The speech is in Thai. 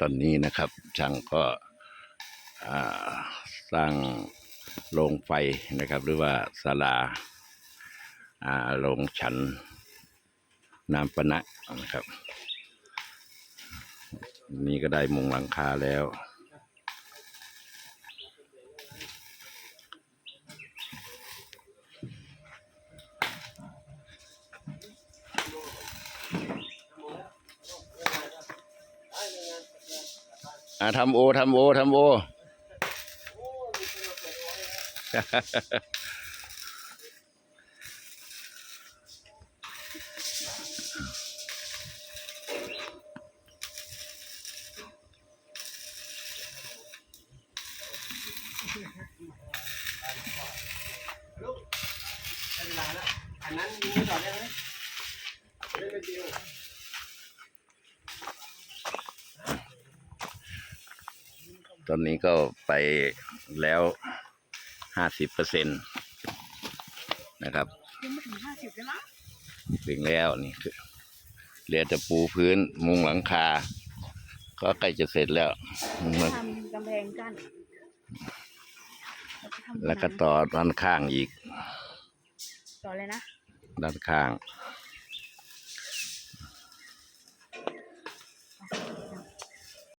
ตอนนี้นะครับ ช่างก็สร้างโรงไฟนะครับ หรือว่าศาลาอ่าโรงฉันน้ำปะนะนะครับ นี่ก็ได้มุงหลังคาแล้ว อ่าทำโอทำโอทำโอ อันนั้นยิงไว้ก่อได้ไหมไม่ได้เป็นดิว ตอนนี้ก็ไปแล้วห้าสิบเปอร์เซ็นตนะครับยังไม่ถึงห้าสิบเลยมั้งถึงแล้วนี่คือเหลือแต่ปูพื้นมุงหลังคา ก็ใกล้จะเสร็จแล้วมันทำกำแพงกั้นแล้วก็ทำแล้วก็ต่อด้านข้างอีก ต่อเลยนะ ด้านข้างอ